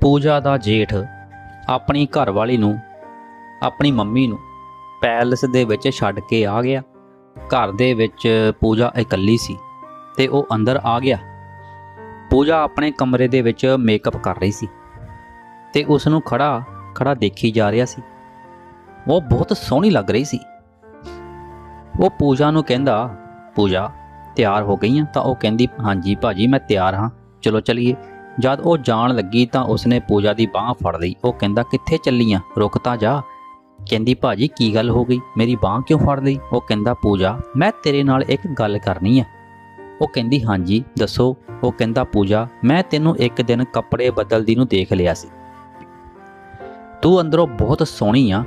ਪੂਜਾ ਦਾ ਜੇਠ ਆਪਣੀ ਘਰਵਾਲੀ ਨੂੰ, ਆਪਣੀ ਮੰਮੀ ਨੂੰ ਪੈਲਸ ਦੇ ਵਿੱਚ ਛੱਡ ਕੇ ਆ ਗਿਆ। ਘਰ ਦੇ ਵਿੱਚ ਪੂਜਾ ਇਕੱਲੀ ਸੀ ਤੇ ਉਹ ਅੰਦਰ ਆ ਗਿਆ। ਪੂਜਾ ਆਪਣੇ ਕਮਰੇ ਦੇ ਵਿੱਚ ਮੇਕਅਪ ਕਰ ਰਹੀ ਸੀ ਤੇ ਉਸ ਨੂੰ ਖੜਾ ਖੜਾ ਦੇਖੀ ਜਾ ਰਿਹਾ ਸੀ। ਉਹ ਬਹੁਤ ਸੋਹਣੀ ਲੱਗ ਰਹੀ ਸੀ। ਉਹ ਪੂਜਾ ਨੂੰ ਕਹਿੰਦਾ, ਪੂਜਾ, ਤਿਆਰ ਹੋ ਗਈ ਆ? ਤਾਂ ਉਹ ਕਹਿੰਦੀ, ਹਾਂਜੀ ਭਾਜੀ, ਮੈਂ ਤਿਆਰ ਹਾਂ। ਚਲੋ ਚਲੀਏ। ਜਦ ਉਹ ਜਾਣ ਲੱਗੀ ਤਾਂ ਉਸਨੇ ਪੂਜਾ ਦੀ ਬਾਹ ਫੜ ਲਈ। ਉਹ ਕਹਿੰਦਾ, ਕਿੱਥੇ ਚੱਲੀਆਂ ਰੁਕ ਤਾਂ ਜਾ। ਕਹਿੰਦੀ, ਭਾਜੀ, ਕੀ ਗੱਲ ਹੋ ਗਈ? ਮੇਰੀ ਬਾਹ ਕਿਉਂ ਫੜ ਲਈ? ਉਹ ਕਹਿੰਦਾ, ਪੂਜਾ, ਮੈਂ ਤੇਰੇ ਨਾਲ ਇੱਕ ਗੱਲ ਕਰਨੀ ਹੈ ਉਹ ਕਹਿੰਦੀ, ਹਾਂਜੀ, ਦੱਸੋ। ਉਹ ਕਹਿੰਦਾ, ਪੂਜਾ, ਮੈਂ ਤੈਨੂੰ ਇੱਕ ਦਿਨ ਕੱਪੜੇ ਬਦਲਦੀ ਨੂੰ ਦੇਖ ਲਿਆ ਸੀ। ਤੂੰ ਅੰਦਰੋਂ ਬਹੁਤ ਸੋਹਣੀ ਆ।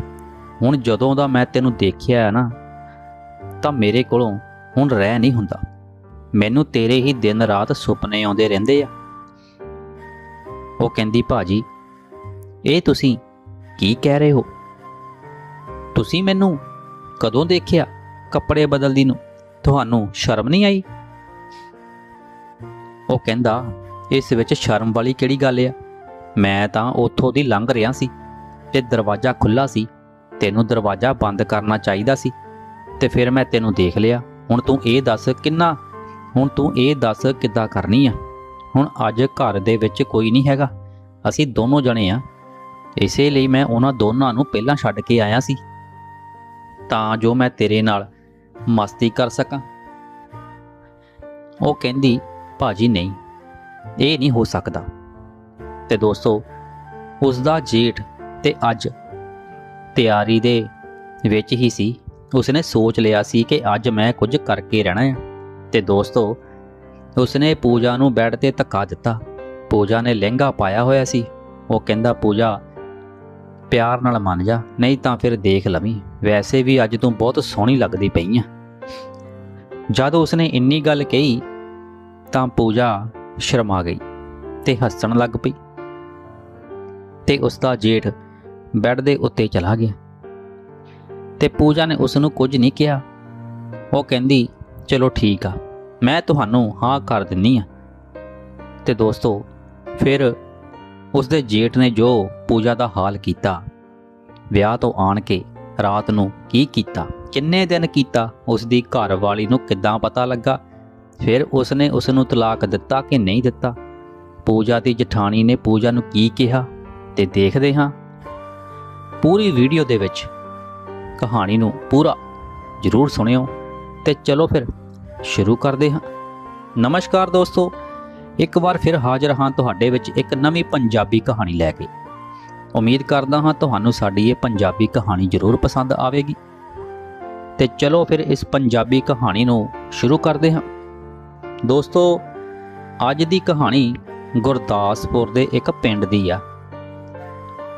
ਹੁਣ ਜਦੋਂ ਦਾ ਮੈਂ ਤੈਨੂੰ ਦੇਖਿਆ ਹੈ ਨਾ, ਤਾਂ ਮੇਰੇ ਕੋਲੋਂ ਹੁਣ ਰਹਿ ਨਹੀਂ ਹੁੰਦਾ। ਮੈਨੂੰ ਤੇਰੇ ਹੀ ਦਿਨ ਰਾਤ ਸੁਪਨੇ ਆਉਂਦੇ ਰਹਿੰਦੇ ਆ। ਉਹ ਕਹਿੰਦੀ, ਭਾਜੀ, ਇਹ ਤੁਸੀਂ ਕੀ ਕਹਿ ਰਹੇ ਹੋ? ਤੁਸੀਂ ਮੈਨੂੰ ਕਦੋਂ ਦੇਖਿਆ ਕੱਪੜੇ ਬਦਲਦੀ ਨੂੰ? ਤੁਹਾਨੂੰ ਸ਼ਰਮ ਨਹੀਂ ਆਈ? ਉਹ ਕਹਿੰਦਾ, ਇਸ ਵਿੱਚ ਸ਼ਰਮ ਵਾਲੀ ਕਿਹੜੀ ਗੱਲ ਆ? ਮੈਂ ਤਾਂ ਉੱਥੋਂ ਦੀ ਲੰਘ ਰਿਹਾ ਸੀ ਤੇ ਦਰਵਾਜ਼ਾ ਖੁੱਲਾ ਸੀ, ਤੈਨੂੰ ਦਰਵਾਜ਼ਾ ਬੰਦ ਕਰਨਾ ਚਾਹੀਦਾ ਸੀ ਤੇ ਫਿਰ ਮੈਂ ਤੈਨੂੰ ਦੇਖ ਲਿਆ। ਹੁਣ ਤੂੰ ਇਹ ਦੱਸ ਕਿੰਨਾ, ਹੁਣ ਤੂੰ ਇਹ ਦੱਸ ਕਿੱਦਾਂ ਕਰਨੀ ਆ? ਹੁਣ ਅੱਜ ਘਰ ਦੇ ਵਿੱਚ ਕੋਈ ਨਹੀਂ ਹੈਗਾ। ਅਸੀਂ ਦੋਨੋਂ ਜਣੇ ਆ। ਇਸੇ ਲਈ ਮੈਂ ਉਹਨਾਂ ਦੋਨਾਂ ਨੂੰ ਪਹਿਲਾਂ ਛੱਡ ਕੇ ਆਇਆ ਸੀ। ਤਾਂ ਜੋ ਮੈਂ ਤੇਰੇ ਨਾਲ ਮਸਤੀ ਕਰ ਸਕਾਂ। ਉਹ ਕਹਿੰਦੀ, ਭਾਜੀ, ਨਹੀਂ, ਇਹ ਨਹੀਂ ਹੋ ਸਕਦਾ। ਤੇ ਦੋਸਤੋ, ਉਸ ਦਾ ਜੇਠ ਤੇ ਅੱਜ ਤਿਆਰੀ ਦੇ ਵਿੱਚ ਹੀ ਸੀ। ਉਸਨੇ ਸੋਚ ਲਿਆ ਸੀ ਕਿ ਅੱਜ ਮੈਂ ਕੁਝ ਕਰਕੇ ਰਹਿਣਾ ਹੈ ਤੇ ਦੋਸਤੋ ਉਸਨੇ ਪੂਜਾ ਨੂੰ ਬੈੱਡ ਤੇ ਧੱਕਾ ਦਿੱਤਾ। ਪੂਜਾ ਨੇ ਲਹਿੰਗਾ ਪਾਇਆ ਹੋਇਆ ਸੀ। ਉਹ ਕਹਿੰਦਾ, ਪੂਜਾ, ਪਿਆਰ ਨਾਲ ਮੰਨ ਜਾ, ਨਹੀਂ ਤਾਂ ਫਿਰ ਦੇਖ ਲਵੀਂ। ਵੈਸੇ ਵੀ ਅੱਜ ਤੂੰ ਬਹੁਤ ਸੋਹਣੀ ਲੱਗਦੀ ਪਈ ਆ। ਜਦ ਉਸਨੇ ਇੰਨੀ ਗੱਲ ਕਹੀ, ਤਾਂ ਪੂਜਾ ਸ਼ਰਮਾ ਗਈ ਤੇ ਹੱਸਣ ਲੱਗ ਪਈ ਤੇ ਉਸ ਦਾ ਜੇਠ ਬੈੱਡ ਦੇ ਉੱਤੇ ਚਲਾ ਗਿਆ। ਤੇ ਪੂਜਾ ਨੇ ਉਸ ਨੂੰ ਕੁਝ ਨਹੀਂ ਕਿਹਾ। ਉਹ ਕਹਿੰਦੀ, ਚਲੋ ਠੀਕ ਆ ਮੈਂ ਤੁਹਾਨੂੰ ਹਾਂ ਕਰ ਦਿੰਨੀ ਆ। ਤੇ ਦੋਸਤੋ, ਫਿਰ ਉਸ ਦੇ ਜੇਠ ਨੇ ਜੋ ਪੂਜਾ ਦਾ ਹਾਲ ਕੀਤਾ, ਵਿਆਹ ਤੋਂ ਆਣ ਕੇ ਰਾਤ ਨੂੰ ਕੀ ਕੀਤਾ, ਕਿੰਨੇ ਦਿਨ ਕੀਤਾ ਉਸ ਦੀ ਘਰ ਵਾਲੀ ਨੂੰ ਕਿੱਦਾਂ ਪਤਾ ਲੱਗਾ? ਫਿਰ ਉਸ ਨੇ ਉਸ ਨੂੰ ਤਲਾਕ ਦਿੱਤਾ ਕਿ ਨਹੀਂ ਦਿੱਤਾ? ਪੂਜਾ ਦੀ ਜਠਾਣੀ ਨੇ ਪੂਜਾ ਨੂੰ ਕੀ ਕਿਹਾ ਤੇ ਦੇਖਦੇ ਹਾਂ। ਪੂਰੀ ਵੀਡੀਓ ਦੇ ਵਿੱਚ ਕਹਾਣੀ ਨੂੰ ਪੂਰਾ ਜ਼ਰੂਰ ਸੁਣਿਓ ਤੇ ਚਲੋ ਫਿਰ ਸ਼ੁਰੂ ਕਰਦੇ ਹਾਂ। ਨਮਸਕਾਰ ਦੋਸਤੋ, ਇੱਕ ਵਾਰ ਫਿਰ ਹਾਜ਼ਰ ਹਾਂ ਤੁਹਾਡੇ ਵਿੱਚ ਇੱਕ ਨਵੀਂ ਪੰਜਾਬੀ ਕਹਾਣੀ ਲੈ ਕੇ। ਉਮੀਦ ਕਰਦਾ ਹਾਂ ਤੁਹਾਨੂੰ ਸਾਡੀ ਇਹ ਪੰਜਾਬੀ ਕਹਾਣੀ ਜ਼ਰੂਰ ਪਸੰਦ ਆਵੇਗੀ। ਤੇ ਚਲੋ ਫਿਰ ਇਸ ਪੰਜਾਬੀ ਕਹਾਣੀ ਨੂੰ ਸ਼ੁਰੂ ਕਰਦੇ ਹਾਂ। ਦੋਸਤੋ, ਅੱਜ ਦੀ ਕਹਾਣੀ ਗੁਰਦਾਸਪੁਰ ਦੇ ਇੱਕ ਪਿੰਡ ਦੀ ਆ।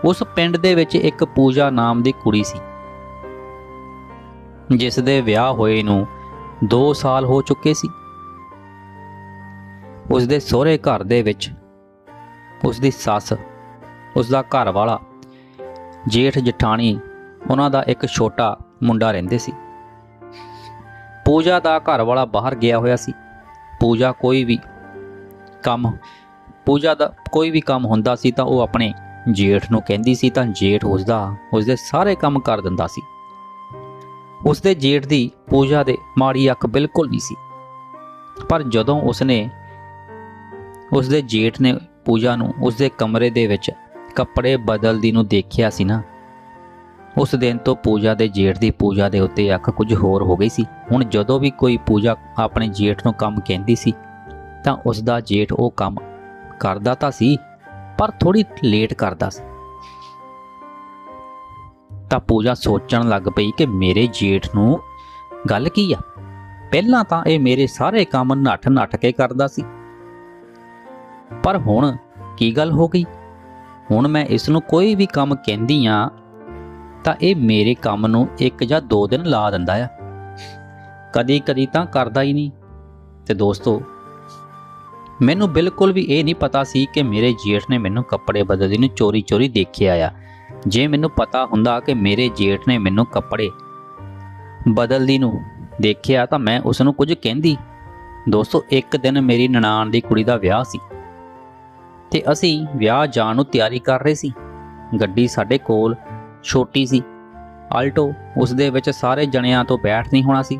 ਉਸ ਪਿੰਡ ਦੇ ਵਿੱਚ ਇੱਕ ਪੂਜਾ ਨਾਮ ਦੀ ਕੁੜੀ ਸੀ। ਜਿਸ ਦੇ ਵਿਆਹ ਹੋਏ ਨੂੰ 2 ਸਾਲ ਹੋ ਚੁੱਕੇ ਸੀ। ਉਸ ਦੇ ਸਹੁਰੇ ਘਰ ਦੇ ਵਿੱਚ ਉਸ ਦੀ ਸੱਸ ਉਸ ਦਾ ਘਰ ਵਾਲਾ ਜੇਠ ਜਠਾਣੀ, ਉਹਨਾਂ ਦਾ ਇੱਕ ਛੋਟਾ ਮੁੰਡਾ ਰਹਿੰਦੇ ਸੀ। ਪੂਜਾ ਦਾ ਘਰ ਵਾਲਾ ਬਾਹਰ ਗਿਆ ਹੋਇਆ ਸੀ। ਪੂਜਾ ਕੋਈ ਵੀ ਕੰਮ, ਪੂਜਾ ਦਾ ਕੋਈ ਵੀ ਕੰਮ ਹੁੰਦਾ ਸੀ ਤਾਂ ਉਹ ਆਪਣੇ ਜੇਠ ਨੂੰ ਕਹਿੰਦੀ ਸੀ ਤਾਂ ਜੇਠ ਉਸਦਾ, ਉਸਦੇ ਸਾਰੇ ਕੰਮ ਕਰ ਦਿੰਦਾ ਸੀ। ਉਸਦੇ ਜੇਠ ਦੀ ਪੂਜਾ ਦੇ ਮਾੜੀ ਅੱਖ ਬਿਲਕੁਲ ਨਹੀਂ ਸੀ। ਪਰ ਜਦੋਂ ਉਸਨੇ ਉਸਦੇ ਜੇਠ ਨੇ ਪੂਜਾ ਨੂੰ ਉਸਦੇ ਕਮਰੇ ਦੇ ਵਿੱਚ ਕੱਪੜੇ ਬਦਲਦੀ ਨੂੰ ਦੇਖਿਆ ਸੀ ਨਾ, ਉਸ ਦਿਨ ਤੋਂ ਪੂਜਾ ਦੇ ਜੇਠ ਦੀ ਪੂਜਾ ਦੇ ਉੱਤੇ ਅੱਖ ਕੁਝ ਹੋਰ ਹੋ ਗਈ ਸੀ। ਹੁਣ ਜਦੋਂ ਵੀ ਕੋਈ ਪੂਜਾ ਆਪਣੇ ਜੇਠ ਨੂੰ ਕੰਮ ਕਹਿੰਦੀ ਸੀ, ਤਾਂ ਉਸ ਦਾ ਜੇਠ ਉਹ ਕੰਮ ਕਰਦਾ ਤਾਂ ਸੀ, ਪਰ ਥੋੜੀ ਲੇਟ ਕਰਦਾ ਸੀ। ਤਾਂ ਪੂਜਾ ਸੋਚਣ ਲੱਗ ਪਈ ਕਿ ਮੇਰੇ ਜੇਠ ਨੂੰ ਗੱਲ ਕੀ ਆ? ਪਹਿਲਾਂ ਤਾਂ ਇਹ ਮੇਰੇ ਸਾਰੇ ਕੰਮ ਨੱਠ ਨੱਠ ਕੇ ਕਰਦਾ ਸੀ। ਪਰ ਹੁਣ ਕੀ ਗੱਲ ਹੋ ਗਈ? ਹੁਣ ਮੈਂ ਇਸ ਨੂੰ ਕੋਈ ਵੀ ਕੰਮ ਕਹਿੰਦੀ ਆ, ਤਾਂ ਇਹ ਮੇਰੇ ਕੰਮ ਨੂੰ ਇੱਕ ਜਾਂ ਦੋ ਦਿਨ ਲਾ ਦਿੰਦਾ ਆ। ਕਦੀ ਕਦੀ ਤਾਂ ਕਰਦਾ ਹੀ ਨਹੀਂ। ਤੇ ਦੋਸਤੋ, ਮੈਨੂੰ ਬਿਲਕੁਲ ਵੀ ਇਹ ਨਹੀਂ ਪਤਾ ਸੀ ਕਿ ਮੇਰੇ ਜੇਠ ਨੇ ਮੈਨੂੰ ਕੱਪੜੇ ਬਦਲਦੇ ਨੂੰ ਚੋਰੀ ਚੋਰੀ ਦੇਖਿਆ ਆ। ਜੇ ਮੈਨੂੰ ਪਤਾ ਹੁੰਦਾ ਕਿ ਮੇਰੇ ਜੇਠ ਨੇ ਮੈਨੂੰ ਕੱਪੜੇ ਬਦਲਦੀ ਨੂੰ ਦੇਖਿਆ ਤਾਂ ਮੈਂ ਉਸ ਨੂੰ ਕੁਝ ਕਹਿੰਦੀ, ਦੋਸਤੋ, ਇੱਕ ਦਿਨ ਮੇਰੀ ਨਨਾਣ ਦੀ ਕੁੜੀ ਦਾ ਵਿਆਹ ਸੀ ਤੇ ਅਸੀਂ ਵਿਆਹ ਜਾਣ ਨੂੰ ਤਿਆਰੀ ਕਰ ਰਹੇ ਸੀ। ਗੱਡੀ ਸਾਡੇ ਕੋਲ ਛੋਟੀ ਸੀ, ਆਲਟੋ ਉਸ ਦੇ ਵਿੱਚ ਸਾਰੇ ਜਣਿਆਂ ਤੋਂ ਬੈਠ ਨਹੀਂ ਹੋਣਾ ਸੀ।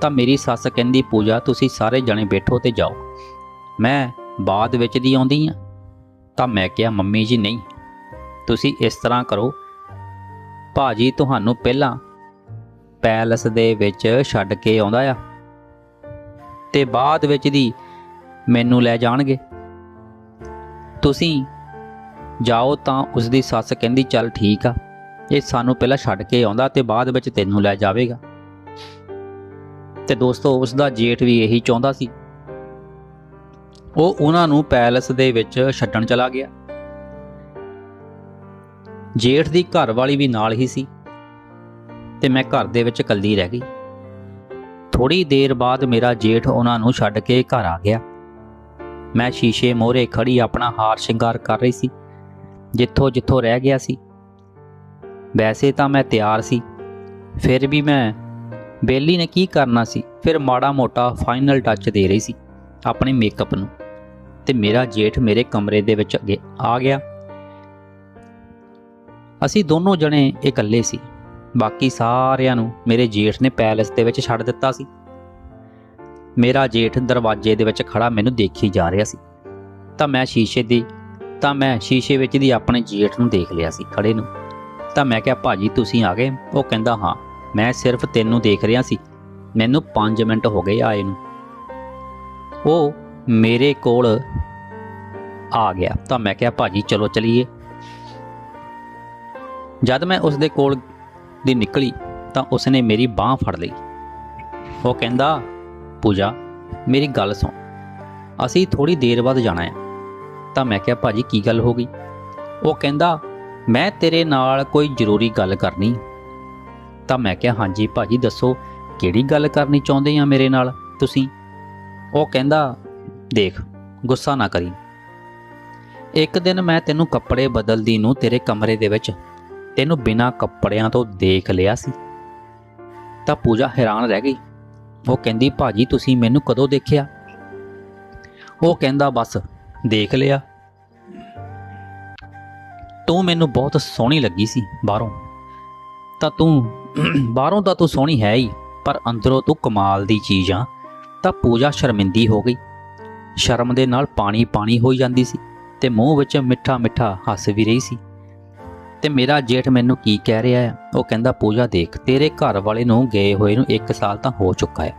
ਤਾਂ ਮੇਰੀ ਸੱਸ ਕਹਿੰਦੀ, ਪੂਜਾ, ਤੁਸੀਂ ਸਾਰੇ ਜਣੇ ਬੈਠੋ ਤੇ ਜਾਓ। ਮੈਂ ਬਾਅਦ ਵਿੱਚ ਦੀ ਆਉਂਦੀ ਆ ਤਾਂ ਮੈਂ ਕਿਹਾ, ਮੰਮੀ ਜੀ, ਨਹੀਂ ਤੁਸੀਂ ਇਸ ਤਰ੍ਹਾਂ ਕਰੋ। ਭਾਜੀ ਤੁਹਾਨੂੰ ਪਹਿਲਾਂ ਪੈਲਸ ਦੇ ਵਿੱਚ ਛੱਡ ਕੇ ਆਉਂਦਾ ਆ ਤੇ ਬਾਅਦ ਵਿੱਚ ਦੀ ਮੈਨੂੰ ਲੈ ਜਾਣਗੇ। ਤੁਸੀਂ ਜਾਓ ਤਾਂ ਉਸ ਦੀ ਸੱਸ ਕਹਿੰਦੀ, ਚੱਲ ਠੀਕ ਆ, ਇਹ ਸਾਨੂੰ ਪਹਿਲਾਂ ਛੱਡ ਕੇ ਆਉਂਦਾ ਤੇ ਬਾਅਦ ਵਿੱਚ ਤੈਨੂੰ ਲੈ ਜਾਵੇਗਾ। ਤੇ ਦੋਸਤੋ ਉਸ ਦਾ ਜੇਠ ਵੀ ਇਹੀ ਚਾਹੁੰਦਾ ਸੀ। ਉਹ ਉਹਨਾਂ ਨੂੰ ਪੈਲਸ ਦੇ ਵਿੱਚ ਛੱਡਣ ਚਲਾ ਗਿਆ। ਜੇਠ ਦੀ ਘਰ ਵਾਲੀ ਵੀ ਨਾਲ ਹੀ ਸੀ ਤੇ ਮੈਂ ਘਰ ਦੇ ਵਿੱਚ ਇਕੱਲੀ ਰਹਿ ਗਈ। ਥੋੜੀ ਦੇਰ ਬਾਅਦ ਮੇਰਾ ਜੇਠ ਉਹਨਾਂ ਨੂੰ ਛੱਡ ਕੇ ਘਰ ਆ ਗਿਆ। ਮੈਂ ਸ਼ੀਸ਼ੇ ਮੋਹਰੇ ਖੜੀ ਆਪਣਾ ਹਾਰ ਸ਼ਿੰਗਾਰ ਕਰ ਰਹੀ ਸੀ। ਜਿੱਥੋਂ ਜਿੱਥੋਂ ਰਹਿ ਗਿਆ ਸੀ। ਵੈਸੇ ਤਾਂ ਮੈਂ ਤਿਆਰ ਸੀ। ਫਿਰ ਵੀ ਮੈਂ ਬੇਲੀ ਨੇ ਕੀ ਕਰਨਾ ਸੀ? ਫਿਰ ਮਾੜਾ ਮੋਟਾ ਫਾਈਨਲ ਟੱਚ ਦੇ ਰਹੀ ਸੀ ਆਪਣੇ ਮੇਕਅਪ ਨੂੰ। ਤੇ ਮੇਰਾ ਜੇਠ ਮੇਰੇ ਕਮਰੇ ਦੇ ਵਿੱਚ ਅੱਗੇ ਆ ਗਿਆ। ਅਸੀਂ ਦੋਨੋਂ ਜਣੇ ਇਕੱਲੇ ਸੀ। ਬਾਕੀ ਸਾਰਿਆਂ ਨੂੰ ਮੇਰੇ ਜੇਠ ਨੇ ਪੈਲਸ ਦੇ ਵਿੱਚ ਛੱਡ ਦਿੱਤਾ ਸੀ। ਮੇਰਾ ਜੇਠ ਦਰਵਾਜ਼ੇ ਦੇ ਵਿੱਚ ਖੜਾ ਮੈਨੂੰ ਦੇਖੀ ਜਾ ਰਿਹਾ ਸੀ। ਤਾਂ ਮੈਂ ਸ਼ੀਸ਼ੇ ਦੀ, ਤਾਂ ਮੈਂ ਸ਼ੀਸ਼ੇ ਵਿੱਚ ਦੀ ਆਪਣੇ ਜੇਠ ਨੂੰ ਦੇਖ ਲਿਆ ਸੀ ਖੜੇ ਨੂੰ। ਤਾਂ ਮੈਂ ਕਿਹਾ, ਭਾਜੀ, ਤੁਸੀਂ ਆ ਗਏ? ਉਹ ਕਹਿੰਦਾ, ਹਾਂ, ਮੈਂ ਸਿਰਫ ਤੈਨੂੰ ਦੇਖ ਰਿਹਾ ਸੀ। ਮੈਨੂੰ 5 ਮਿੰਟ ਹੋ ਗਏ ਆਏ ਨੂੰ। ਉਹ ਮੇਰੇ ਕੋਲ ਆ ਗਿਆ। ਤਾਂ ਮੈਂ ਕਿਹਾ, ਭਾਜੀ, ਚਲੋ ਚਲੀਏ। ਜਦ ਮੈਂ ਉਸ ਦੇ ਕੋਲ ਦੀ ਨਿਕਲੀ ਤਾਂ ਉਸਨੇ ਮੇਰੀ ਬਾਹ ਫੜ ਲਈ। ਉਹ ਕਹਿੰਦਾ, ਪੂਜਾ, ਮੇਰੀ ਗੱਲ ਸੁਣ। ਅਸੀਂ ਥੋੜੀ ਦੇਰ ਬਾਅਦ ਜਾਣਾ ਹੈ। ਤਾਂ ਮੈਂ ਕਿਹਾ, ਭਾਜੀ, ਕੀ ਗੱਲ ਹੋ ਗਈ? ਉਹ ਕਹਿੰਦਾ, ਮੈਂ ਤੇਰੇ ਨਾਲ ਕੋਈ ਜ਼ਰੂਰੀ ਗੱਲ ਕਰਨੀ। ਤਾਂ ਮੈਂ ਕਿਹਾ, ਹਾਂਜੀ, ਭਾਜੀ, ਦੱਸੋ, ਕਿਹੜੀ ਗੱਲ ਕਰਨੀ ਚਾਹੁੰਦੇ ਆ ਮੇਰੇ ਨਾਲ ਤੁਸੀਂ? ਉਹ ਕਹਿੰਦਾ, ਦੇਖ, ਗੁੱਸਾ ਨਾ ਕਰੀ। ਇੱਕ ਦਿਨ ਮੈਂ ਤੈਨੂੰ ਕੱਪੜੇ ਬਦਲਦੀ ਨੂੰ ਤੇਰੇ ਕਮਰੇ ਦੇ ਵਿੱਚ ਤੈਨੂੰ ਬਿਨਾਂ ਕੱਪੜਿਆਂ ਤੋਂ ਦੇਖ ਲਿਆ ਸੀ। ਤਾਂ ਪੂਜਾ ਹੈਰਾਨ ਰਹਿ ਗਈ। ਉਹ ਕਹਿੰਦੀ, ਭਾਜੀ, ਤੁਸੀਂ ਮੈਨੂੰ ਕਦੋਂ ਦੇਖਿਆ? ਉਹ ਕਹਿੰਦਾ, ਬਸ, ਦੇਖ ਲਿਆ। ਤੂੰ ਮੈਨੂੰ ਬਹੁਤ ਸੋਹਣੀ ਲੱਗੀ ਸੀ ਬਾਹਰੋਂ। ਤਾਂ ਤੂੰ, ਬਾਹਰੋਂ ਤਾਂ ਤੂੰ ਸੋਹਣੀ ਹੈ ਹੀ, ਪਰ ਅੰਦਰੋਂ ਤੂੰ ਕਮਾਲ ਦੀ ਚੀਜ਼ ਆ। ਤਾਂ ਪੂਜਾ ਸ਼ਰਮਿੰਦੀ ਹੋ ਗਈ। ਸ਼ਰਮ ਦੇ ਨਾਲ ਪਾਣੀ ਪਾਣੀ ਹੋਈ ਜਾਂਦੀ ਸੀ ਤੇ ਮੂੰਹ ਵਿੱਚ ਮਿੱਠਾ ਮਿੱਠਾ ਹੱਸ ਵੀ ਰਹੀ ਸੀ। ਤੇ ਮੇਰਾ ਜੇਠ ਮੈਨੂੰ ਕੀ ਕਹਿ ਰਿਹਾ ਹੈ? ਉਹ ਕਹਿੰਦਾ, ਪੂਜਾ ਦੇਖ, ਤੇਰੇ ਘਰ ਵਾਲੇ ਨੂੰ ਗਏ ਹੋਏ ਨੂੰ 1 ਸਾਲ ਤਾਂ ਹੋ ਚੁੱਕਾ ਹੈ।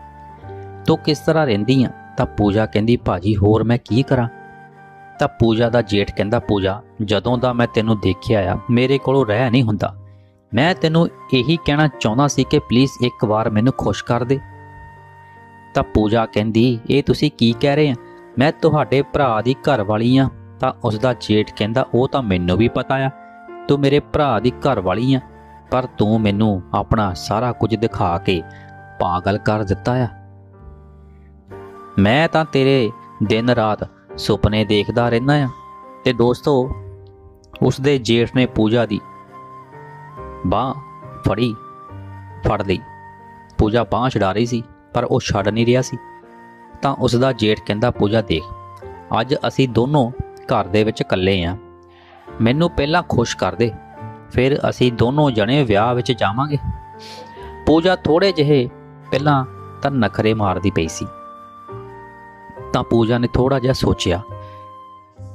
ਤੂੰ ਕਿਸ ਤਰ੍ਹਾਂ ਰਹਿੰਦੀ ਆ? ਤਾਂ ਪੂਜਾ ਕਹਿੰਦੀ, ਭਾਜੀ, ਹੋਰ ਮੈਂ ਕੀ ਕਰਾਂ? ਤਾਂ ਪੂਜਾ ਦਾ ਜੇਠ ਕਹਿੰਦਾ, ਪੂਜਾ, ਜਦੋਂ ਦਾ ਮੈਂ ਤੈਨੂੰ ਦੇਖਿਆ ਆ, ਮੇਰੇ ਕੋਲੋਂ ਰਹਿ ਨਹੀਂ ਹੁੰਦਾ। ਮੈਂ ਤੈਨੂੰ ਇਹੀ ਕਹਿਣਾ ਚਾਹੁੰਦਾ ਸੀ ਕਿ ਪਲੀਜ਼ ਇੱਕ ਵਾਰ ਮੈਨੂੰ ਖੁਸ਼ ਕਰ ਦੇ। ਤਾਂ ਪੂਜਾ ਕਹਿੰਦੀ, ਇਹ ਤੁਸੀਂ ਕੀ ਕਹਿ ਰਹੇ ਆ? ਮੈਂ ਤੁਹਾਡੇ ਭਰਾ ਦੀ ਘਰ ਵਾਲੀ ਆ। ਤਾਂ ਉਸ ਦਾ ਜੇਠ ਕਹਿੰਦਾ, ਉਹ ਤਾਂ ਮੈਨੂੰ ਵੀ ਪਤਾ ਆ। ਤੂੰ ਮੇਰੇ ਭਰਾ ਦੀ ਘਰ ਵਾਲੀ ਆ, ਪਰ ਤੂੰ ਮੈਨੂੰ ਆਪਣਾ ਸਾਰਾ ਕੁਝ ਦਿਖਾ ਕੇ ਪਾਗਲ ਕਰ ਦਿੱਤਾ ਆ। ਮੈਂ ਤਾਂ ਤੇਰੇ ਦਿਨ ਰਾਤ ਸੁਪਨੇ ਦੇਖਦਾ ਰਹਿੰਦਾ ਆ ਤੇ ਦੋਸਤੋ ਉਸ ਦੇ ਜੇਠ ਨੇ ਪੂਜਾ ਦੀ ਬਾਹ ਫੜੀ, ਫੜ ਲਈ। ਪੂਜਾ ਬਾਹ ਛਡਾ ਰਹੀ ਸੀ, ਪਰ ਉਹ ਛੱਡ ਨਹੀਂ ਰਿਹਾ ਸੀ। ਤਾਂ ਉਸ ਦਾ ਜੇਠ ਕਹਿੰਦਾ, ਪੂਜਾ ਦੇਖ, ਅੱਜ ਅਸੀਂ ਦੋਨੋਂ ਘਰ ਦੇ ਵਿੱਚ ਇਕੱਲੇ ਆ। ਮੈਨੂੰ ਪਹਿਲਾਂ ਖੁਸ਼ ਕਰ ਦੇ। ਫਿਰ ਅਸੀਂ ਦੋਨੋਂ ਜਣੇ ਵਿਆਹ ਵਿੱਚ ਜਾਵਾਂਗੇ। ਪੂਜਾ ਥੋੜੇ ਜਿਹੇ ਪਹਿਲਾਂ ਤਾਂ ਨਖਰੇ ਮਾਰਦੀ ਪਈ ਸੀ। ਤਾਂ ਪੂਜਾ ਨੇ ਥੋੜਾ ਜਿਹਾ ਸੋਚਿਆ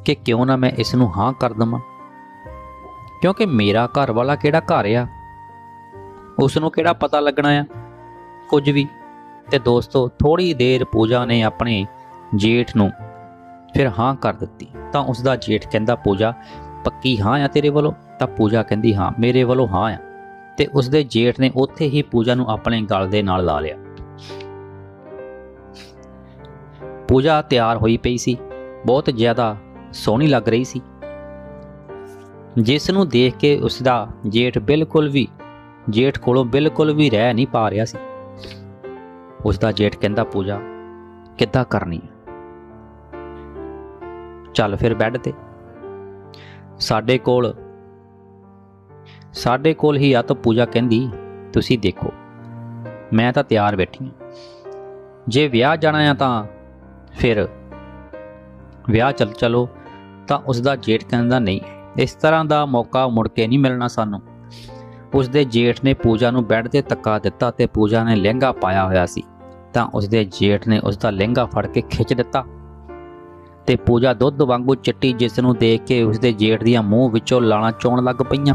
ਕਿ ਕਿਉਂ ਨਾ ਮੈਂ ਇਸ ਨੂੰ ਹਾਂ ਕਰ ਦਵਾਂ। ਕਿਉਂਕਿ ਮੇਰਾ ਘਰ ਵਾਲਾ ਕਿਹੜਾ ਘਰ ਆ? ਉਸ ਨੂੰ ਕਿਹੜਾ ਪਤਾ ਲੱਗਣਾ ਆ? ਕੁਝ ਵੀ। ਤੇ ਦੋਸਤੋ ਥੋੜੀ ਦੇਰ ਪੂਜਾ ਨੇ ਆਪਣੇ ਜੇਠ ਨੂੰ ਫਿਰ ਹਾਂ ਕਰ ਦਿੱਤੀ। ਤਾਂ ਉਸ ਦਾ ਜੇਠ ਕਹਿੰਦਾ, ਪੂਜਾ ਪੱਕੀ ਹਾਂ ਆ ਤੇਰੇ ਵੱਲੋਂ? ਤਾਂ ਪੂਜਾ ਕਹਿੰਦੀ, ਹਾਂ, ਮੇਰੇ ਵੱਲੋਂ ਹਾਂ ਆ। ਤੇ ਉਸ ਦੇ ਜੇਠ ਨੇ ਉੱਥੇ ਹੀ ਪੂਜਾ ਨੂੰ ਆਪਣੇ ਗਲ ਦੇ ਨਾਲ ਲਾ ਲਿਆ। ਪੂਜਾ ਤਿਆਰ ਹੋਈ ਪਈ ਸੀ। ਬਹੁਤ ਜ਼ਿਆਦਾ ਸੋਹਣੀ ਲੱਗ ਰਹੀ ਸੀ। ਜਿਸ ਨੂੰ ਦੇਖ ਕੇ ਉਸ ਦਾ ਜੇਠ ਬਿਲਕੁਲ ਵੀ, ਜੇਠ ਕੋਲੋਂ ਬਿਲਕੁਲ ਵੀ ਰਹਿ ਨਹੀਂ ਪਾ ਰਿਹਾ ਸੀ। ਉਸ ਦਾ ਜੇਠ ਕਹਿੰਦਾ, ਪੂਜਾ, ਕਿੱਦਾਂ ਕਰਨੀ ਹੈ ਚੱਲ ਫਿਰ ਬੈੱਡ ਤੇ। ਸਾਡੇ ਕੋਲ ਸਾਡੇ ਕੋਲ ਹੀ ਆ ਤਾਂ ਪੂਜਾ ਕਹਿੰਦੀ, ਤੁਸੀਂ ਦੇਖੋ, ਮੈਂ ਤਾਂ ਤਿਆਰ ਬੈਠੀ ਹਾਂ। ਜੇ ਵਿਆਹ ਜਾਣਾ ਆ ਤਾਂ ਫਿਰ ਵਿਆਹ ਚੱਲ ਚਲੋ, ਤਾਂ ਉਸ ਦਾ ਜੇਠ ਕਹਿੰਦਾ, ਨਹੀਂ, ਇਸ ਤਰ੍ਹਾਂ ਦਾ ਮੌਕਾ ਮੁੜ ਕੇ ਨਹੀਂ ਮਿਲਣਾ ਸਾਨੂੰ। ਉਸ ਦੇ ਜੇਠ ਨੇ ਪੂਜਾ ਨੂੰ ਬੈੱਡ ਤੇ ਧੱਕਾ ਦਿੱਤਾ ਤੇ ਪੂਜਾ ਨੇ ਲਹਿੰਗਾ ਪਾਇਆ ਹੋਇਆ ਸੀ, ਤਾਂ ਉਸ ਦੇ ਜੇਠ ਨੇ ਉਸ ਦਾ ਲਹਿੰਗਾ ਫੜ ਕੇ ਖਿੱਚ ਦਿੱਤਾ। ਤੇ ਪੂਜਾ ਦੁੱਧ ਵਾਂਗੂ ਚਿੱਟੀ ਜਿਸ ਨੂੰ ਦੇਖ ਕੇ ਉਸਦੇ ਜੇਠ ਦੀਆਂ ਮੂੰਹ ਵਿੱਚੋਂ ਲਾਣਾ ਚੋਣ ਲੱਗ ਪਈਆਂ।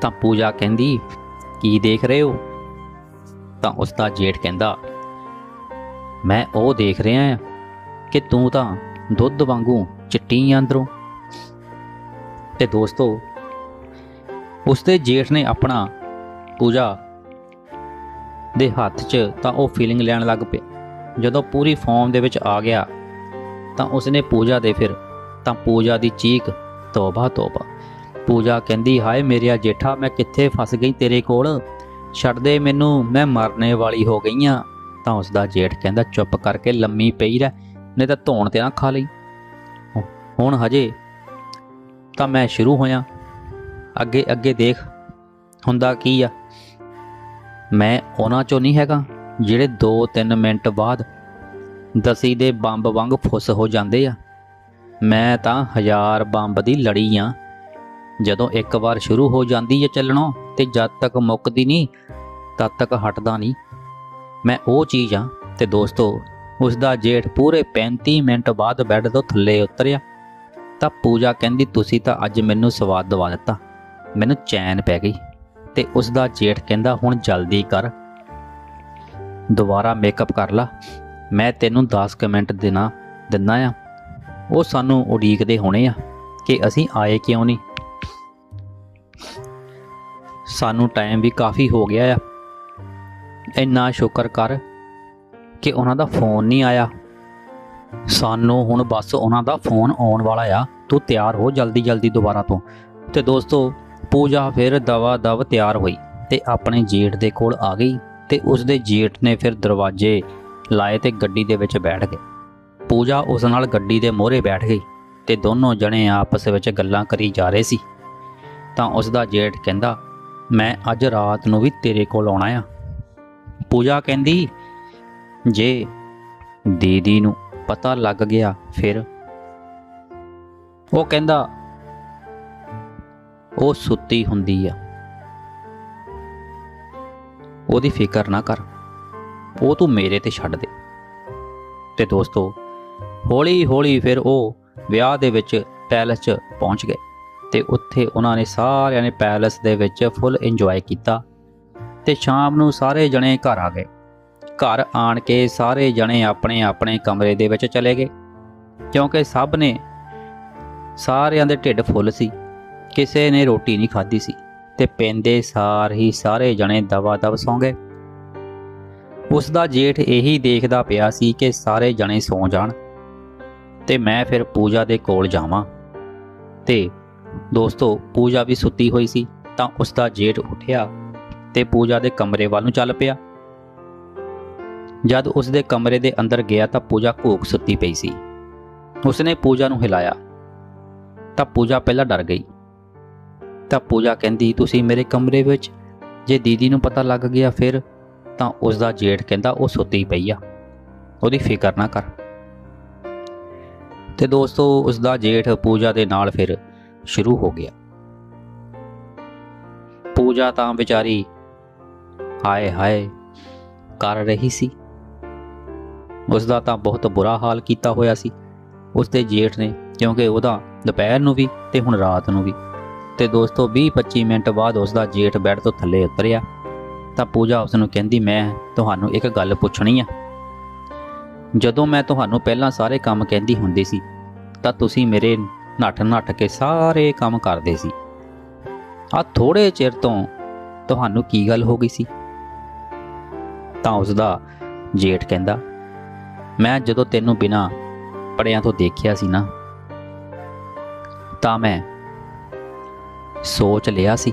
ਤਾਂ ਪੂਜਾ ਕਹਿੰਦੀ, ਕੀ ਦੇਖ ਰਹੇ ਹੋ? ਤਾਂ ਉਸ ਦਾ ਜੇਠ ਕਹਿੰਦਾ, ਮੈਂ ਉਹ ਦੇਖ ਰਿਹਾ ਆ ਕਿ ਤੂੰ ਤਾਂ ਦੁੱਧ ਵਾਂਗੂ ਚਿੱਟੀ ਆਂ ਅੰਦਰੋਂ। ਤੇ ਦੋਸਤੋ, ਉਸਦੇ ਜੇਠ ਨੇ ਆਪਣਾ ਪੂਜਾ ਦੇ ਹੱਥ 'ਚ ਤਾਂ ਉਹ ਫੀਲਿੰਗ ਲੈਣ ਲੱਗ ਪਿਆ ਜਦੋਂ ਪੂਰੀ ਫਾਰਮ ਦੇ ਵਿੱਚ ਆ ਗਿਆ ਤਾਂ ਉਸਨੇ ਪੂਜਾ ਦੇ ਫਿਰ, ਤਾਂ ਪੂਜਾ ਦੀ ਚੀਕ, ਤੋਬਾ ਤੋਬਾ। ਪੂਜਾ ਕਹਿੰਦੀ, ਹਾਏ ਮੇਰਿਆ ਜੇਠਾ, ਮੈਂ ਕਿੱਥੇ ਫਸ ਗਈ ਤੇਰੇ ਕੋਲ? ਛੱਡ ਦੇ ਮੈਨੂੰ, ਮੈਂ ਮਰਨੇ ਵਾਲੀ ਹੋ ਗਈ ਆ। ਤਾਂ ਉਸ ਦਾ ਜੇਠ ਕਹਿੰਦਾ, ਚੁੱਪ ਕਰਕੇ ਲੰਮੀ ਪਈ ਰਹਿ, ਨਹੀਂ ਤਾਂ ਧੋਣ ਤੇ ਨਾ ਖਾ ਲਈ। ਹੁਣ ਹਜੇ ਤਾਂ ਮੈਂ ਸ਼ੁਰੂ ਹੋਇਆ। ਅੱਗੇ ਅੱਗੇ ਦੇਖ, ਹੁੰਦਾ ਕੀ ਆ? ਮੈਂ ਉਹਨਾਂ ਚੋਂ ਨਹੀਂ ਹੈਗਾ, ਜਿਹੜੇ 2-3 ਮਿੰਟ ਬਾਅਦ ਦਸੀ ਦੇ ਬੰਬ ਵਾਂਗ ਫੁੱਸ ਹੋ ਜਾਂਦੇ ਆ। ਮੈਂ ਤਾਂ ਹਜ਼ਾਰ ਬੰਬ ਦੀ ਲੜੀ ਆ। ਜਦੋਂ ਇੱਕ ਵਾਰ ਸ਼ੁਰੂ ਹੋ ਜਾਂਦੀ ਹੈ ਚੱਲਣੋਂ ਤੇ ਜਦ ਤੱਕ ਮੁੱਕਦੀ ਨਹੀਂ, ਤਦ ਤੱਕ ਹਟਦਾ ਨਹੀਂ। ਮੈਂ ਉਹ ਚੀਜ਼ ਆ ਤੇ ਦੋਸਤੋ ਉਸ ਦਾ ਜੇਠ ਪੂਰੇ 35 ਮਿੰਟ ਬਾਅਦ ਬੈੱਡ ਤੋਂ ਥੱਲੇ ਉਤਰਿਆ। ਤਾਂ ਪੂਜਾ ਕਹਿੰਦੀ, ਤੁਸੀਂ ਤਾਂ ਅੱਜ ਮੈਨੂੰ ਸਵਾਦ ਦਵਾ ਦਿੱਤਾ। ਮੈਨੂੰ ਚੈਨ ਪੈ ਗਈ। ਤੇ ਉਸ ਦਾ ਜੇਠ ਕਹਿੰਦਾ, ਹੁਣ ਜਲਦੀ ਕਰ। ਦੁਬਾਰਾ ਮੇਕਅਪ ਕਰ ਲਾ। ਮੈਂ ਤੈਨੂੰ 10 ਕੁ ਮਿੰਟ ਦੇਣਾ, ਦਿੰਦਾ ਆ। ਉਹ ਸਾਨੂੰ ਉਡੀਕਦੇ ਹੋਣੇ ਆ ਕਿ ਅਸੀਂ ਆਏ ਕਿਉਂ ਨਹੀਂ। ਸਾਨੂੰ ਟਾਈਮ ਵੀ ਕਾਫੀ ਹੋ ਗਿਆ ਆ। ਇੰਨਾ ਸ਼ੁਕਰ ਕਰ ਕਿ ਉਹਨਾਂ ਦਾ ਫੋਨ ਨਹੀਂ ਆਇਆ। ਸਾਨੂੰ ਹੁਣ ਬਸ ਉਹਨਾਂ ਦਾ ਫੋਨ ਆਉਣ ਵਾਲਾ ਆ। ਤੂੰ ਤਿਆਰ ਹੋ ਜਲਦੀ ਜਲਦੀ ਦੁਬਾਰਾ ਤੋਂ। ਤੇ ਦੋਸਤੋ, ਪੂਜਾ ਫਿਰ ਦਵਾ ਦਵ ਤਿਆਰ ਹੋਈ ਤੇ ਆਪਣੇ ਜੇਠ ਦੇ ਕੋਲ ਆ ਗਈ ਤੇ ਉਸ ਦੇ ਜੇਠ ਨੇ ਫਿਰ ਦਰਵਾਜ਼ੇ ਲਾਏ ਤੇ ਗੱਡੀ ਦੇ ਵਿੱਚ ਬੈਠ ਗਏ। ਪੂਜਾ ਉਸ ਨਾਲ ਗੱਡੀ ਦੇ ਮੋਹਰੇ ਬੈਠ ਗਈ ਤੇ ਦੋਨੋਂ ਜਣੇ ਆਪਸ ਵਿੱਚ ਗੱਲਾਂ ਕਰੀ ਜਾ ਰਹੇ ਸੀ। ਤਾਂ ਉਸ ਦਾ ਜੇਠ ਕਹਿੰਦਾ, ਮੈਂ ਅੱਜ ਰਾਤ ਨੂੰ ਵੀ ਤੇਰੇ ਕੋਲ ਆਉਣਾ ਆ। ਪੂਜਾ ਕਹਿੰਦੀ, ਜੇ ਦੀਦੀ ਨੂੰ ਪਤਾ ਲੱਗ ਗਿਆ ਫਿਰ? ਉਹ ਕਹਿੰਦਾ, ਉਹ ਸੁੱਤੀ ਹੁੰਦੀ ਆ। ਉਹਦੀ ਫਿਕਰ ਨਾ ਕਰ। ਉਹ ਤੂੰ ਮੇਰੇ ਤੇ ਛੱਡ ਦੇ। ਤੇ ਦੋਸਤੋ ਹੌਲੀ ਹੌਲੀ ਫਿਰ ਉਹ ਵਿਆਹ ਦੇ ਵਿੱਚ ਪੈਲਸ 'ਚ ਪਹੁੰਚ ਗਏ ਤੇ ਉੱਥੇ ਉਹਨਾਂ ਨੇ ਸਾਰਿਆਂ ਨੇ ਪੈਲਸ ਦੇ ਵਿੱਚ ਫੁੱਲ ਇੰਜੋਏ ਕੀਤਾ ਤੇ ਸ਼ਾਮ ਨੂੰ ਸਾਰੇ ਜਣੇ ਘਰ ਆ ਗਏ। ਘਰ ਆਣ ਕੇ ਸਾਰੇ ਜਣੇ ਆਪਣੇ ਆਪਣੇ ਕਮਰੇ ਦੇ ਵਿੱਚ ਚਲੇ ਗਏ ਕਿਉਂਕਿ ਸਭ ਨੇ ਸਾਰਿਆਂ ਦੇ ਢਿੱਡ ਫੁੱਲ ਸੀ, ਕਿਸੇ ਨੇ ਰੋਟੀ ਨਹੀਂ ਖਾਧੀ ਸੀ ਤੇ ਪੈਂਦੇ ਸਾਰ ਹੀ ਸਾਰੇ ਜਣੇ ਦਵਾ ਦਵ ਸੌਂ ਗਏ। ਉਸ ਦਾ ਜੇਠ ਇਹੀ ਦੇਖਦਾ ਪਿਆ ਸੀ ਕਿ ਸਾਰੇ ਜਣੇ ਸੌਂ ਜਾਣ ਤੇ ਮੈਂ ਫਿਰ ਪੂਜਾ ਦੇ ਕੋਲ ਜਾਵਾਂ। ਤੇ ਦੋਸਤੋ, ਪੂਜਾ ਵੀ ਸੁੱਤੀ ਹੋਈ ਸੀ ਤਾਂ ਉਸ ਦਾ ਜੇਠ ਉੱਠਿਆ ਤੇ ਪੂਜਾ ਦੇ ਕਮਰੇ ਵੱਲ ਨੂੰ ਚੱਲ ਪਿਆ। ਜਦ ਉਸ ਦੇ ਕਮਰੇ ਦੇ ਅੰਦਰ ਗਿਆ ਤਾਂ ਪੂਜਾ ਘੂਕ ਸੁੱਤੀ ਪਈ ਸੀ। ਉਸਨੇ ਪੂਜਾ ਨੂੰ ਹਿਲਾਇਆ। ਤਾਂ ਪੂਜਾ ਪਹਿਲਾਂ ਡਰ ਗਈ। ਤਾਂ ਪੂਜਾ ਕਹਿੰਦੀ, ਤੁਸੀਂ ਮੇਰੇ ਕਮਰੇ ਵਿੱਚ ਜੇ ਦੀਦੀ ਨੂੰ ਪਤਾ ਲੱਗ ਗਿਆ ਫਿਰ ਤਾਂ ਉਸ ਦਾ ਜੇਠ ਕਹਿੰਦਾ ਉਹ ਸੁੱਤੀ ਪਈ ਆ। ਉਹਦੀ ਫਿਕਰ ਨਾ ਕਰ। ਤੇ ਦੋਸਤੋ ਉਸ ਦਾ ਜੇਠ ਪੂਜਾ ਦੇ ਨਾਲ ਫਿਰ ਸ਼ੁਰੂ ਹੋ ਗਿਆ। ਪੂਜਾ ਤਾਂ ਵਿਚਾਰੀ ਹਾਏ ਹਾਏ ਕਰ ਰਹੀ ਸੀ। ਉਸ ਦਾ ਤਾਂ ਬਹੁਤ ਬੁਰਾ ਹਾਲ ਕੀਤਾ ਹੋਇਆ ਸੀ। ਉਸ ਦੇ ਜੇਠ ਨੇ, ਕਿਉਂਕਿ ਉਹਦਾ ਦੁਪਹਿਰ ਨੂੰ ਵੀ ਤੇ ਹੁਣ ਰਾਤ ਨੂੰ ਵੀ। ਤੇ ਦੋਸਤੋ 20-25 ਮਿੰਟ ਬਾਅਦ ਉਸ ਦਾ ਜੇਠ ਬੈੱਡ ਤੋਂ ਥੱਲੇ ਉਤਰਿਆ। ਤਾਂ ਪੂਜਾ ਉਸ ਨੂੰ ਕਹਿੰਦੀ, ਮੈਂ ਤੁਹਾਨੂੰ ਇੱਕ ਗੱਲ ਪੁੱਛਣੀ ਆ। ਜਦੋਂ ਮੈਂ ਤੁਹਾਨੂੰ ਪਹਿਲਾਂ ਸਾਰੇ ਕੰਮ ਕਹਿੰਦੀ ਹੁੰਦੀ ਸੀ, ਤਾਂ ਤੁਸੀਂ ਮੇਰੇ ਨੱਠ ਨੱਠ ਕੇ ਸਾਰੇ ਕੰਮ ਕਰਦੇ ਸੀ। ਆ ਥੋੜੇ ਚਿਰ ਤੋਂ ਤੁਹਾਨੂੰ ਕੀ ਗੱਲ ਹੋ ਗਈ ਸੀ? ਤਾਂ ਉਸ ਦਾ ਜੇਠ ਕਹਿੰਦਾ, ਮੈਂ ਜਦੋਂ ਤੈਨੂੰ ਬਿਨਾ ਪੜਿਆਂ ਤੋਂ ਦੇਖਿਆ ਸੀ ਨਾ, ਤਾਂ ਮੈਂ ਸੋਚ ਲਿਆ ਸੀ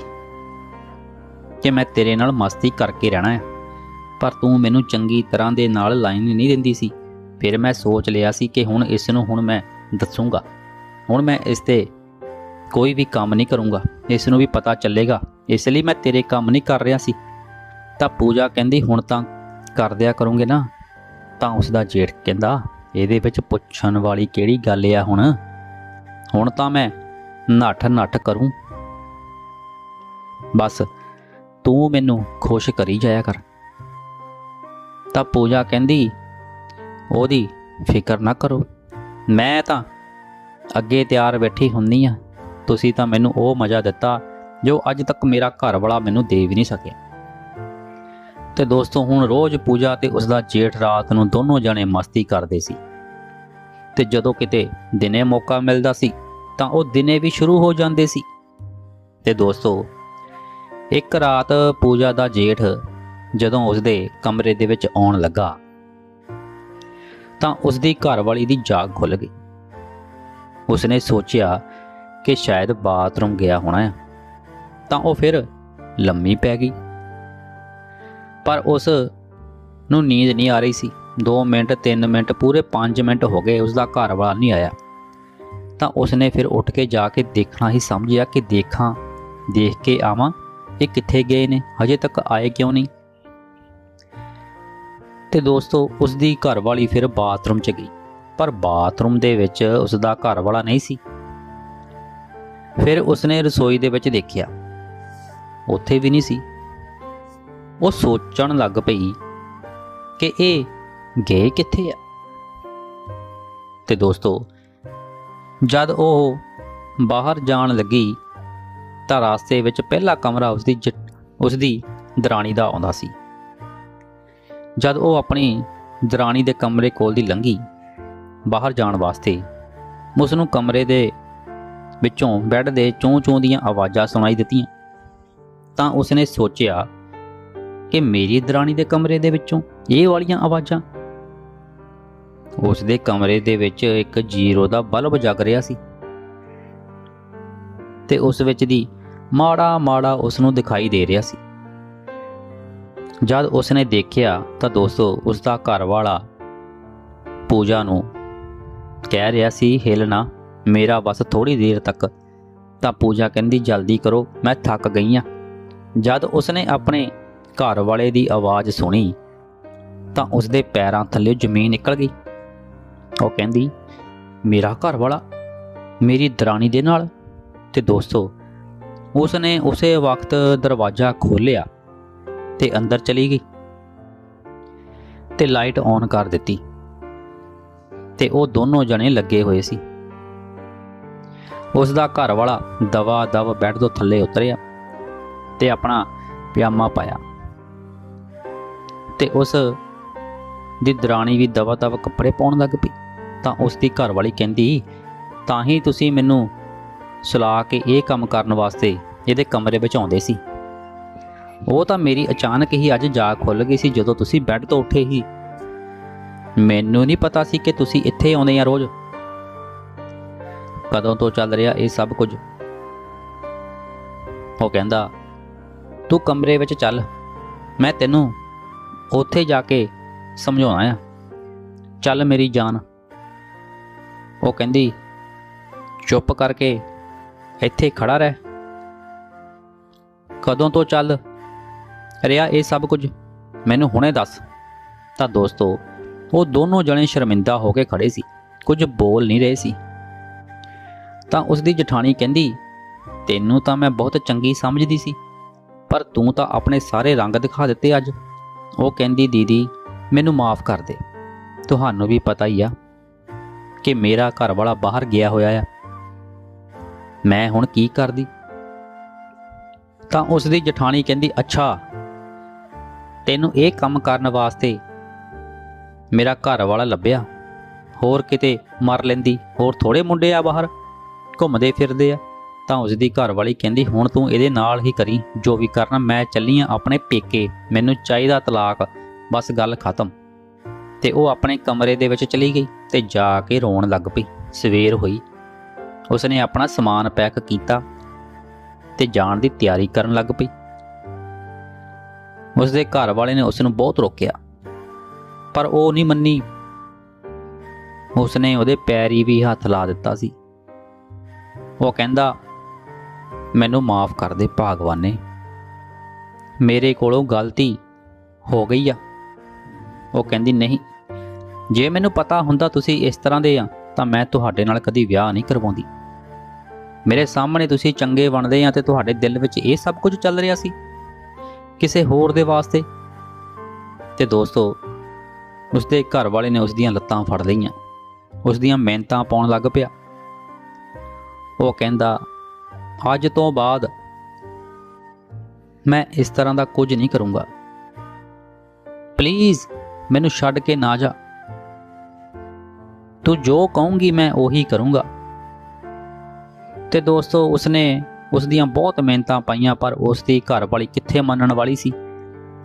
ਕਿ ਮੈਂ ਤੇਰੇ ਨਾਲ ਮਸਤੀ ਕਰਕੇ ਰਹਿਣਾ ਹੈ। ਪਰ ਤੂੰ ਮੈਨੂੰ ਚੰਗੀ ਤਰ੍ਹਾਂ ਦੇ ਨਾਲ ਲਾਈਨ ਨਹੀਂ ਦਿੰਦੀ ਸੀ। ਫਿਰ ਮੈਂ ਸੋਚ ਲਿਆ ਸੀ ਕਿ ਹੁਣ ਇਸ ਨੂੰ ਹੁਣ ਮੈਂ ਦੱਸੂਗਾ। ਹੁਣ ਮੈਂ ਇਸ ਤੇ ਕੋਈ ਵੀ ਕੰਮ ਨਹੀਂ ਕਰੂੰਗਾ। ਇਸ ਨੂੰ ਵੀ ਪਤਾ ਚੱਲੇਗਾ। ਇਸ ਲਈ ਮੈਂ ਤੇਰੇ ਕੰਮ ਨਹੀਂ ਕਰ ਰਿਹਾ ਸੀ। ਤਾਂ ਪੂਜਾ ਕਹਿੰਦੀ, ਹੁਣ ਤਾਂ ਕਰ ਦਿਆ ਕਰੂੰਗੇ ਨਾ। ਤਾਂ ਉਸ ਦਾ ਜੇਠ ਕਹਿੰਦਾ, ਇਹਦੇ ਵਿੱਚ ਪੁੱਛਣ ਵਾਲੀ ਕਿਹੜੀ ਗੱਲ ਆ ਹੁਣ? ਹੁਣ ਤਾਂ ਮੈਂ ਨੱਠ ਨੱਠ ਕਰੂੰ। ਬਸ ਤੂੰ ਮੈਨੂੰ ਖੁਸ਼ ਕਰੀ ਜਾਇਆ ਕਰ। ਤਾਂ ਪੂਜਾ ਕਹਿੰਦੀ, ਉਹਦੀ ਫਿਕਰ ਨਾ ਕਰੋ। ਮੈਂ ਤਾਂ ਅੱਗੇ ਤਿਆਰ ਬੈਠੀ ਹੁੰਨੀ ਆ। ਤੁਸੀਂ ਤਾਂ ਮੈਨੂੰ ਉਹ ਮਜ਼ਾ ਦਿੱਤਾ ਜੋ ਅੱਜ ਤੱਕ ਮੇਰਾ ਘਰ ਵਾਲਾ ਮੈਨੂੰ ਦੇ ਵੀ ਨਹੀਂ ਸਕਿਆ। ਤੇ ਦੋਸਤੋ, ਹੁਣ ਰੋਜ਼ ਪੂਜਾ ਤੇ ਉਸ ਦਾ ਜੇਠ ਰਾਤ ਨੂੰ ਦੋਨੋਂ ਜਣੇ ਮਸਤੀ ਕਰਦੇ ਸੀ। ਤੇ ਜਦੋਂ ਕਿਤੇ ਦਿਨੇ ਮੌਕਾ ਮਿਲਦਾ ਸੀ, ਤਾਂ ਉਹ ਦਿਨੇ ਵੀ ਸ਼ੁਰੂ ਹੋ ਜਾਂਦੇ ਸੀ। ਤੇ ਦੋਸਤੋ ਇੱਕ ਰਾਤ ਪੂਜਾ ਦਾ ਜੇਠ ਜਦੋਂ ਉਸਦੇ ਕਮਰੇ ਦੇ ਵਿੱਚ ਆਉਣ ਲੱਗਾ ਤਾਂ ਉਸਦੀ ਘਰਵਾਲੀ ਦੀ ਜਾਗ ਖੁੱਲ ਗਈ। ਉਸਨੇ ਸੋਚਿਆ ਕਿ ਸ਼ਾਇਦ ਬਾਥਰੂਮ ਗਿਆ ਹੋਣਾ ਹੈ ਤਾਂ ਉਹ ਫਿਰ ਲੰਮੀ ਪੈ ਗਈ। ਪਰ ਉਸ ਨੂੰ ਨੀਂਦ ਨਹੀਂ ਆ ਰਹੀ ਸੀ। 2 ਮਿੰਟ 3 ਮਿੰਟ, ਪੂਰੇ 5 ਮਿੰਟ ਹੋ ਗਏ ਉਸ ਦਾ ਘਰ ਵਾਲਾ ਨਹੀਂ ਆਇਆ। ਤਾਂ ਉਸਨੇ ਫਿਰ ਉੱਠ ਕੇ ਜਾ ਕੇ ਦੇਖਣਾ ਹੀ ਸਮਝਿਆ ਕਿ ਦੇਖਾਂ, ਦੇਖ ਕੇ ਆਵਾਂ ਇਹ ਕਿੱਥੇ ਗਏ ਨੇ? ਹਜੇ ਤੱਕ ਆਏ ਕਿਉਂ ਨਹੀਂ? ਤੇ ਦੋਸਤੋ ਉਸ ਦੀ ਘਰ ਵਾਲੀ ਫਿਰ ਬਾਥਰੂਮ 'ਚ ਗਈ। ਪਰ ਬਾਥਰੂਮ ਦੇ ਵਿੱਚ ਉਸ ਦਾ ਘਰ ਵਾਲਾ ਨਹੀਂ ਸੀ। ਫਿਰ ਉਸਨੇ ਰਸੋਈ ਦੇ ਵਿੱਚ ਦੇਖਿਆ। ਉੱਥੇ ਵੀ ਨਹੀਂ ਸੀ। ਉਹ ਸੋਚਣ ਲੱਗ ਪਈ ਕਿ ਇਹ ਗਏ ਕਿੱਥੇ ਆ? ਤੇ ਦੋਸਤੋ, ਜਦ ਉਹ ਬਾਹਰ ਜਾਣ ਲੱਗੀ ਤਾਂ ਰਾਸਤੇ ਵਿੱਚ ਪਹਿਲਾ ਕਮਰਾ ਉਸਦੀ ਜ- ਉਸਦੀ ਦਰਾਣੀ ਦਾ ਆਉਂਦਾ ਸੀ। ਜਦ ਉਹ ਆਪਣੀ ਦਰਾਣੀ ਦੇ ਕਮਰੇ ਕੋਲ ਦੀ ਲੰਘੀ ਬਾਹਰ ਜਾਣ ਵਾਸਤੇ ਉਸ ਨੂੰ ਕਮਰੇ ਦੇ ਵਿੱਚੋਂ ਬੈੱਡ ਦੇ ਚੋਂ ਚੋਂ ਦੀਆਂ ਆਵਾਜ਼ਾਂ ਸੁਣਾਈ ਦਿੱਤੀਆਂ। ਤਾਂ ਉਸਨੇ ਸੋਚਿਆ ਕਿ ਮੇਰੀ ਦਰਾਣੀ ਦੇ ਕਮਰੇ ਦੇ ਵਿੱਚੋਂ ਇਹ ਵਾਲੀਆਂ ਆਵਾਜ਼ਾਂ? ਉਸ ਦੇ ਕਮਰੇ ਦੇ ਵਿੱਚ ਇੱਕ ਜੀਰੋ ਦਾ ਬਲਬ ਜਗ ਰਿਹਾ ਸੀ ਤੇ ਉਸ ਵਿੱਚ ਦੀ ਮਾੜਾ ਮਾੜਾ ਉਸ ਨੂੰ ਦਿਖਾਈ ਦੇ ਰਿਹਾ ਸੀ। ਜਦ ਉਸਨੇ ਦੇਖਿਆ ਤਾਂ ਦੋਸਤੋ ਉਸ ਦਾ ਘਰ ਵਾਲਾ ਪੂਜਾ ਨੂੰ ਕਹਿ ਰਿਹਾ ਸੀ ਹਿਲਣਾ ਮੇਰਾ ਬਸ ਥੋੜੀ ਦੇਰ ਤੱਕ। ਤਾਂ ਪੂਜਾ ਕਹਿੰਦੀ, ਜਲਦੀ ਕਰੋ, ਮੈਂ ਥੱਕ ਗਈ ਆ। ਜਦ ਉਸਨੇ ਆਪਣੇ ਘਰ ਵਾਲੇ ਦੀ ਆਵਾਜ਼ ਸੁਣੀ ਤਾਂ ਉਸਦੇ ਪੈਰਾਂ ਥੱਲੇ ਜ਼ਮੀਨ ਨਿਕਲ ਗਈ। ਉਹ ਕਹਿੰਦੀ, ਮੇਰਾ ਘਰ ਵਾਲਾ ਮੇਰੀ ਦਰਾਣੀ ਦੇ ਨਾਲ? ਤੇ ਦੋਸਤੋ ਉਸਨੇ ਉਸੇ ਵਕਤ ਦਰਵਾਜ਼ਾ ਖੋਲ੍ਹਿਆ ਤੇ ਅੰਦਰ ਚਲੀ ਗਈ ਤੇ ਲਾਈਟ ਔਨ ਕਰ ਦਿੱਤੀ ਤੇ ਉਹ ਦੋਨੋਂ ਜਣੇ ਲੱਗੇ ਹੋਏ ਸੀ। ਉਸ ਦਾ ਘਰ ਵਾਲਾ ਦਵਾ ਦਵ ਬੈੱਡ ਤੋਂ ਥੱਲੇ ਉਤਰਿਆ ਤੇ ਆਪਣਾ ਪਜਾਮਾ ਪਾਇਆ ਤੇ ਉਸ ਦੀ ਦਰਾਣੀ ਵੀ ਦਵਾ ਦਵ ਕੱਪੜੇ ਪਾਉਣ ਲੱਗ ਪਈ। ਤਾਂ ਉਸ ਦੀ ਘਰ ਵਾਲੀ ਕਹਿੰਦੀ, ਤਾਂ ਹੀ ਤੁਸੀਂ ਮੈਨੂੰ ਸੁਲਾ ਕੇ ਇਹ ਕੰਮ ਕਰਨ ਵਾਸਤੇ ਇਹਦੇ ਕਮਰੇ ਵਿੱਚ ਆਉਂਦੇ ਸੀ। ਉਹ ਤਾਂ ਮੇਰੀ ਅਚਾਨਕ ਹੀ ਅੱਜ ਜਾਗ ਖੁੱਲ ਗਈ ਸੀ ਜਦੋਂ ਤੁਸੀਂ ਬੈੱਡ ਤੋਂ ਉੱਠੇ ਹੀ। ਮੈਨੂੰ ਨਹੀਂ ਪਤਾ ਸੀ ਕਿ ਤੁਸੀਂ ਇੱਥੇ ਆਉਂਦੇ ਆ ਰੋਜ਼। ਕਦੋਂ ਤੋਂ ਚੱਲ ਰਿਹਾ ਇਹ ਸਭ ਕੁਝ। ਉਹ ਕਹਿੰਦਾ, ਤੂੰ ਕਮਰੇ ਵਿੱਚ ਚੱਲ। ਮੈਂ ਤੈਨੂੰ ਉੱਥੇ ਜਾ ਕੇ ਸਮਝਾਉਣਾ ਆ। ਚੱਲ ਮੇਰੀ ਜਾਨ। ਉਹ ਕਹਿੰਦੀ, ਚੁੱਪ ਕਰਕੇ ਇੱਥੇ ਖੜਾ ਰਹਿ। ਕਦੋਂ ਤੋਂ ਚੱਲ ਰਿਹਾ ਇਹ ਸਭ ਕੁਝ? ਮੈਨੂੰ ਹੁਣੇ ਦੱਸ। ਤਾਂ ਦੋਸਤੋ, ਉਹ ਦੋਨੋਂ ਜਣੇ ਸ਼ਰਮਿੰਦਾ ਹੋ ਕੇ ਖੜੇ ਸੀ। ਕੁਝ ਬੋਲ ਨਹੀਂ ਰਹੇ ਸੀ। ਤਾਂ ਉਸ ਦੀ ਜਠਾਣੀ ਕਹਿੰਦੀ, ਤੈਨੂੰ ਤਾਂ ਮੈਂ ਬਹੁਤ ਚੰਗੀ ਸਮਝਦੀ ਸੀ, ਪਰ ਤੂੰ ਤਾਂ ਆਪਣੇ ਸਾਰੇ ਰੰਗ ਦਿਖਾ ਦਿੱਤੇ ਅੱਜ। ਉਹ ਕਹਿੰਦੀ, ਦੀਦੀ, ਮੈਨੂੰ ਮਾਫ ਕਰ ਦੇ। ਤੁਹਾਨੂੰ ਵੀ ਪਤਾ ਹੀ ਆ ਕਿ ਮੇਰਾ ਘਰ ਵਾਲਾ ਬਾਹਰ ਗਿਆ ਹੋਇਆ ਆ। ਮੈਂ ਹੁਣ ਕੀ ਕਰਦੀ? ਤਾਂ ਉਸ ਦੀ ਜਠਾਣੀ ਕਹਿੰਦੀ, ਅੱਛਾ, ਤੈਨੂੰ ਇਹ ਕੰਮ ਕਰਨ ਵਾਸਤੇ ਮੇਰਾ ਘਰ ਵਾਲਾ ਲੱਭਿਆ। ਹੋਰ ਕਿਤੇ ਮਰ ਲੈਂਦੀ, ਹੋਰ ਥੋੜੇ ਮੁੰਡੇ ਆ ਬਾਹਰ, ਘੁੰਮਦੇ ਫਿਰਦੇ ਆ। ਤਾਂ ਉਸ ਦੀ ਘਰ ਵਾਲੀ ਕਹਿੰਦੀ, ਹੁਣ ਤੂੰ ਇਹਦੇ ਨਾਲ ਹੀ ਕਰੀ, ਜੋ ਵੀ ਕਰਨਾ, ਮੈਂ ਚੱਲੀ ਆ ਆਪਣੇ ਪੇਕੇ। ਮੈਨੂੰ ਚਾਹੀਦਾ ਤਲਾਕ, ਬਸ ਗੱਲ ਖਤਮ। ਤੇ ਉਹ ਆਪਣੇ ਕਮਰੇ ਦੇ ਵਿੱਚ ਚਲੀ ਗਈ ਤੇ ਜਾ ਕੇ ਰੋਣ ਲੱਗ ਪਈ। ਸਵੇਰ ਹੋਈ। ਉਸਨੇ ਆਪਣਾ ਸਮਾਨ ਪੈਕ ਕੀਤਾ। ਤੇ ਜਾਣ ਦੀ ਤਿਆਰੀ ਕਰਨ ਲੱਗ ਪਈ। ਉਸਦੇ ਘਰ ਵਾਲੇ ਨੇ ਉਸ ਨੂੰ ਬਹੁਤ ਰੋਕਿਆ, ਪਰ ਉਹ ਨਹੀਂ ਮੰਨੀ। ਉਸਨੇ ਉਹਦੇ ਪੈਰੀ ਵੀ ਹੱਥ ਲਾ ਦਿੱਤਾ ਸੀ। ਉਹ ਕਹਿੰਦਾ, ਮੈਨੂੰ ਮਾਫ ਕਰ ਦੇ ਭਾਗਵਾਨੇ। ਮੇਰੇ ਕੋਲੋਂ ਗਲਤੀ ਹੋ ਗਈ ਆ। ਉਹ ਕਹਿੰਦੀ, ਨਹੀਂ, ਜੇ ਮੈਨੂੰ ਪਤਾ ਹੁੰਦਾ ਤੁਸੀਂ ਇਸ ਤਰ੍ਹਾਂ ਦੇ ਆ, ਤਾਂ ਮੈਂ ਤੁਹਾਡੇ ਨਾਲ ਕਦੀ ਵਿਆਹ ਨਹੀਂ ਕਰਵਾਉਂਦੀ। ਮੇਰੇ ਸਾਹਮਣੇ ਤੁਸੀਂ ਚੰਗੇ ਬਣਦੇ ਆ ਤੇ ਤੁਹਾਡੇ ਦਿਲ ਵਿੱਚ ਇਹ ਸਭ ਕੁਝ ਚੱਲ ਰਿਹਾ ਸੀ ਕਿਸੇ ਹੋਰ ਦੇ ਵਾਸਤੇ? ਤੇ ਦੋਸਤੋ, ਉਸਦੇ ਘਰ ਵਾਲੇ ਨੇ ਉਸ ਦੀਆਂ ਲੱਤਾਂ ਫੜ ਲਈਆਂ। ਉਸ ਦੀਆਂ ਮਿਹਨਤਾਂ ਪਾਉਣ ਲੱਗ ਪਿਆ। ਉਹ ਕਹਿੰਦਾ, ਅੱਜ ਤੋਂ ਬਾਅਦ ਮੈਂ ਇਸ ਤਰ੍ਹਾਂ ਦਾ ਕੁਝ ਨਹੀਂ ਕਰੂੰਗਾ। ਪਲੀਜ਼, ਮੈਨੂੰ ਛੱਡ ਕੇ ਨਾ ਜਾ। ਤੂੰ ਜੋ ਕਹੂੰਗੀ ਮੈਂ ਉਹੀ ਕਰੂੰਗਾ। ਤੇ ਦੋਸਤੋ, ਉਸਨੇ ਉਸ ਦੀਆਂ ਬਹੁਤ ਮਿਹਨਤਾਂ ਪਾਈਆਂ, ਪਰ ਉਸ ਦੀ ਘਰ ਵਾਲੀ ਕਿੱਥੇ ਮੰਨਣ ਵਾਲੀ ਸੀ?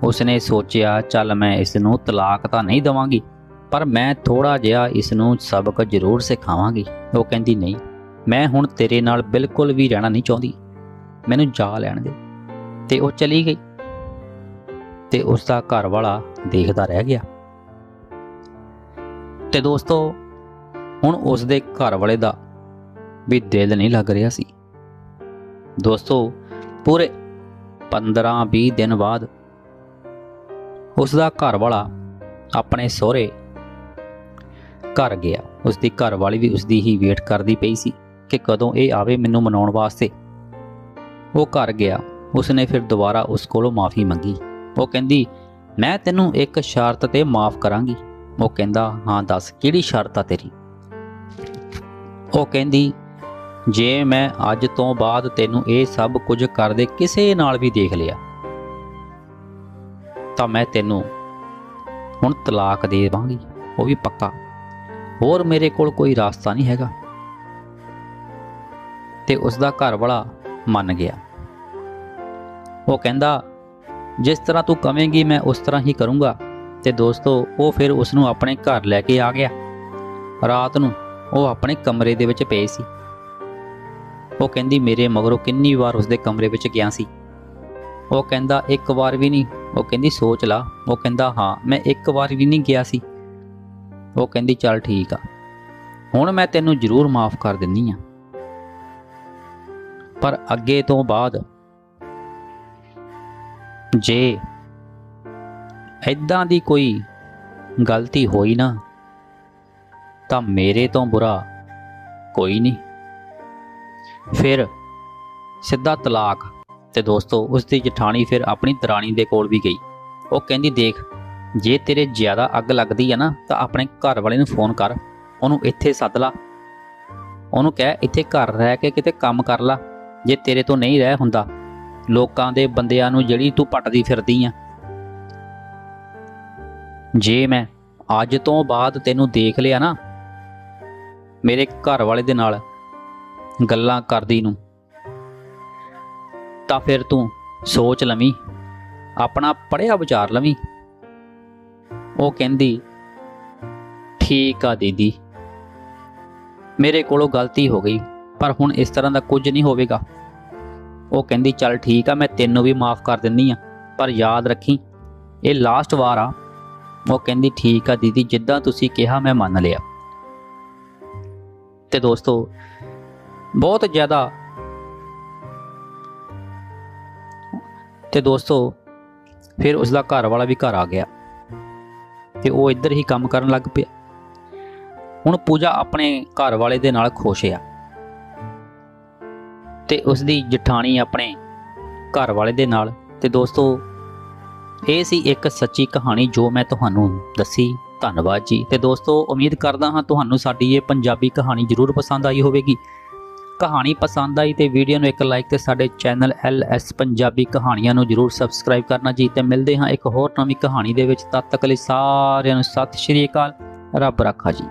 ਉਸਨੇ ਸੋਚਿਆ, ਚੱਲ ਮੈਂ ਇਸ ਨੂੰ ਤਲਾਕ ਤਾਂ ਨਹੀਂ ਦਵਾਂਗੀ, ਪਰ ਮੈਂ ਥੋੜਾ ਜਿਹਾ ਇਸ ਨੂੰ ਸਬਕ ਜ਼ਰੂਰ ਸਿਖਾਵਾਂਗੀ। ਉਹ ਕਹਿੰਦੀ, ਨਹੀਂ, ਮੈਂ ਹੁਣ ਤੇਰੇ ਨਾਲ ਬਿਲਕੁਲ ਵੀ ਰਹਿਣਾ ਨਹੀਂ ਚਾਹੁੰਦੀ। ਮੈਨੂੰ ਜਾ ਲੈਣ ਦੇ। ਤੇ ਉਹ ਚਲੀ ਗਈ ਤੇ ਉਸ ਦਾ ਘਰ ਵਾਲਾ ਦੇਖਦਾ ਰਹਿ ਗਿਆ। ਤੇ ਦੋਸਤੋ, ਹੁਣ ਉਸ ਦੇ ਘਰ ਵਾਲੇ ਦਾ ਵੀ ਦਿਲ ਨਹੀਂ ਲੱਗ ਰਿਹਾ ਸੀ। ਦੋਸਤੋ, ਪੂਰੇ 15-20 ਦਿਨ ਬਾਅਦ ਉਸ ਦਾ ਘਰ ਵਾਲਾ ਆਪਣੇ ਸਹੁਰੇ ਘਰ ਗਿਆ। ਉਸ ਦੀ ਘਰ ਵਾਲੀ ਵੀ ਉਸ ਦੀ ਹੀ ਵੇਟ ਕਰਦੀ ਪਈ ਸੀ ਕਿ ਕਦੋਂ ਇਹ ਆਵੇ ਮੈਨੂੰ ਮਨਾਉਣ ਵਾਸਤੇ। ਉਹ ਘਰ ਗਿਆ। ਉਸਨੇ ਫਿਰ ਦੁਬਾਰਾ ਉਸ ਕੋਲੋਂ ਮਾਫੀ ਮੰਗੀ। ਉਹ ਕਹਿੰਦੀ, ਮੈਂ ਤੈਨੂੰ ਇੱਕ ਸ਼ਰਤ ਤੇ ਮਾਫ ਕਰਾਂਗੀ। ਉਹ ਕਹਿੰਦਾ, ਹਾਂ ਦੱਸ, ਕਿਹੜੀ ਸ਼ਰਤ ਆ ਤੇਰੀ? ਉਹ ਕਹਿੰਦੀ ਜੇ ਮੈਂ ਅੱਜ ਤੋਂ ਬਾਅਦ ਤੈਨੂੰ ਇਹ ਸਭ ਕੁਝ ਕਰਦੇ ਕਿਸੇ ਨਾਲ ਵੀ ਦੇਖ ਲਿਆ, ਤਾਂ ਮੈਂ ਤੈਨੂੰ ਹੁਣ ਤਲਾਕ ਦੇ ਦੇਵਾਂਗੀ। ਉਹ ਵੀ ਪੱਕਾ। ਹੋਰ ਮੇਰੇ ਕੋਲ ਕੋਈ ਰਾਸਤਾ ਨਹੀਂ ਹੈਗਾ। ਤੇ ਉਸ ਦਾ ਘਰ ਵਾਲਾ ਮੰਨ ਗਿਆ। ਉਹ ਕਹਿੰਦਾ, ਜਿਸ ਤਰ੍ਹਾਂ ਤੂੰ ਕਵੇਂਗੀ, ਮੈਂ ਉਸ ਤਰ੍ਹਾਂ ਹੀ ਕਰੂੰਗਾ। ਤੇ ਦੋਸਤੋ, ਉਹ ਫਿਰ ਉਸ ਨੂੰ ਆਪਣੇ ਘਰ ਲੈ ਕੇ ਆ ਗਿਆ। ਰਾਤ ਨੂੰ ਉਹ ਆਪਣੇ ਕਮਰੇ ਦੇ ਵਿੱਚ ਪਏ ਸੀ। ਉਹ ਕਹਿੰਦੀ, ਮੇਰੇ ਮਗਰੋਂ ਕਿੰਨੀ ਵਾਰ ਉਸਦੇ ਕਮਰੇ ਵਿੱਚ ਗਿਆ ਸੀ? ਉਹ ਕਹਿੰਦਾ, ਇੱਕ ਵਾਰ ਵੀ ਨਹੀਂ। ਉਹ ਕਹਿੰਦੀ, ਸੋਚ ਲਾ। ਉਹ ਕਹਿੰਦਾ, ਹਾਂ, ਮੈਂ ਇੱਕ ਵਾਰ ਵੀ ਨਹੀਂ ਗਿਆ ਸੀ। ਉਹ ਕਹਿੰਦੀ, ਚੱਲ ਠੀਕ ਆ। ਹੁਣ ਮੈਂ ਤੈਨੂੰ ਜ਼ਰੂਰ ਮਾਫ ਕਰ ਦਿੰਨੀ ਆ। ਪਰ ਅੱਗੇ ਤੋਂ ਬਾਅਦ ਜੇ ਐਦਾਂ ਦੀ ਕੋਈ ਗਲਤੀ ਹੋਈ ਨਾ, ਤਾਂ ਮੇਰੇ ਤੋਂ ਬੁਰਾ ਕੋਈ ਨਹੀਂ। ਫਿਰ ਸਿੱਧਾ ਤਲਾਕ। ਤੇ ਦੋਸਤੋ ਉਸ ਦੀ ਜਠਾਣੀ ਫਿਰ ਆਪਣੀ ਦਰਾਣੀ ਦੇ ਕੋਲ ਵੀ ਗਈ। ਉਹ ਕਹਿੰਦੀ, ਦੇਖ, ਜੇ ਤੇਰੇ ਜ਼ਿਆਦਾ ਅੱਗ ਲੱਗਦੀ ਹੈ ਨਾ, ਤਾਂ ਆਪਣੇ ਘਰ ਵਾਲੇ ਨੂੰ ਫੋਨ ਕਰ। ਉਹਨੂੰ ਇੱਥੇ ਸੱਦ ਲਾ। ਉਹਨੂੰ ਕਹਿ, ਇੱਥੇ ਘਰ ਰਹਿ ਕੇ ਕਿਤੇ ਕੰਮ ਕਰ ਲਾ। ਜੇ ਤੇਰੇ ਤੋਂ ਨਹੀਂ ਰਹਿ ਹੁੰਦਾ, ਲੋਕਾਂ ਦੇ ਬੰਦਿਆਂ ਨੂੰ ਜਿਹੜੀ ਤੂੰ ਪਟਦੀ ਫਿਰਦੀ ਆ। ਜੇ ਮੈਂ ਅੱਜ ਤੋਂ ਬਾਅਦ ਤੈਨੂੰ ਦੇਖ ਲਿਆ ਨਾ, ਮੇਰੇ ਘਰ ਵਾਲੇ ਦੇ ਨਾਲ ਗੱਲਾਂ ਕਰਦੀ ਨੂੰ। ਤਾਂ ਫਿਰ ਤੂੰ ਸੋਚ ਲਵੀਂ, ਆਪਣਾ ਪੜਿਆ ਵਿਚਾਰ ਲਵੀਂ। ਉਹ ਕਹਿੰਦੀ, ਠੀਕ ਆ ਦੀਦੀ। ਮੇਰੇ ਕੋਲੋਂ ਗਲਤੀ ਹੋ ਗਈ, ਪਰ ਹੁਣ ਇਸ ਤਰ੍ਹਾਂ ਦਾ ਕੁਝ ਨਹੀਂ ਹੋਵੇਗਾ। ਉਹ ਕਹਿੰਦੀ, ਚੱਲ ਠੀਕ ਆ, ਮੈਂ ਤੈਨੂੰ ਵੀ ਮਾਫ ਕਰ ਦਿੰਨੀ ਆ, ਪਰ ਯਾਦ ਰੱਖੀ, ਇਹ ਲਾਸਟ ਵਾਰ ਆ। ਉਹ ਕਹਿੰਦੀ, ਠੀਕ ਆ ਦੀਦੀ, ਜਿੱਦਾਂ ਤੁਸੀਂ ਕਿਹਾ, ਮੈਂ ਮੰਨ ਲਿਆ। ਤੇ ਦੋਸਤੋ ਬਹੁਤ ਜ਼ਿਆਦਾ। ਤੇ ਦੋਸਤੋ, ਫਿਰ ਉਸ ਦਾ ਘਰ ਵਾਲਾ ਵੀ ਘਰ ਆ ਗਿਆ। ਤੇ ਉਹ ਇੱਧਰ ਹੀ ਕੰਮ ਕਰਨ ਲੱਗ ਪਿਆ। ਹੁਣ ਪੂਜਾ ਆਪਣੇ ਘਰ ਵਾਲੇ ਦੇ ਨਾਲ ਖੁਸ਼ ਆ। ਤੇ ਉਸ ਦੀ ਜਠਾਣੀ ਆਪਣੇ ਘਰ ਵਾਲੇ ਦੇ ਨਾਲ। ਤੇ ਦੋਸਤੋ, ਇਹ ਸੀ ਇੱਕ ਸੱਚੀ ਕਹਾਣੀ ਜੋ ਮੈਂ ਤੁਹਾਨੂੰ ਦੱਸੀ। ਧੰਨਵਾਦ ਜੀ। ਤੇ ਦੋਸਤੋ, ਉਮੀਦ ਕਰਦਾ ਹਾਂ ਤੁਹਾਨੂੰ ਸਾਡੀ ਇਹ ਪੰਜਾਬੀ ਕਹਾਣੀ ਜ਼ਰੂਰ ਪਸੰਦ ਆਈ ਹੋਵੇਗੀ। ਕਹਾਣੀ ਪਸੰਦ ਆਈ ਤੇ ਵੀਡੀਓ ਨੂੰ ਇੱਕ ਲਾਈਕ ਤੇ ਸਾਡੇ ਚੈਨਲ ਐਸ ਪੰਜਾਬੀ ਕਹਾਣੀਆਂ ਨੂੰ ਜਰੂਰ ਸਬਸਕ੍ਰਾਈਬ ਕਰਨਾ ਜੀ ਤੇ ਮਿਲਦੇ ਹਾਂ ਇੱਕ ਹੋਰ ਨਵੀਂ ਕਹਾਣੀ ਦੇ ਵਿੱਚ। ਤਦ ਤੱਕ ਲਈ ਸਾਰਿਆਂ ਨੂੰ ਸਤਿ ਸ਼੍ਰੀ ਅਕਾਲ, ਰੱਬ ਰੱਖਾ ਜੀ।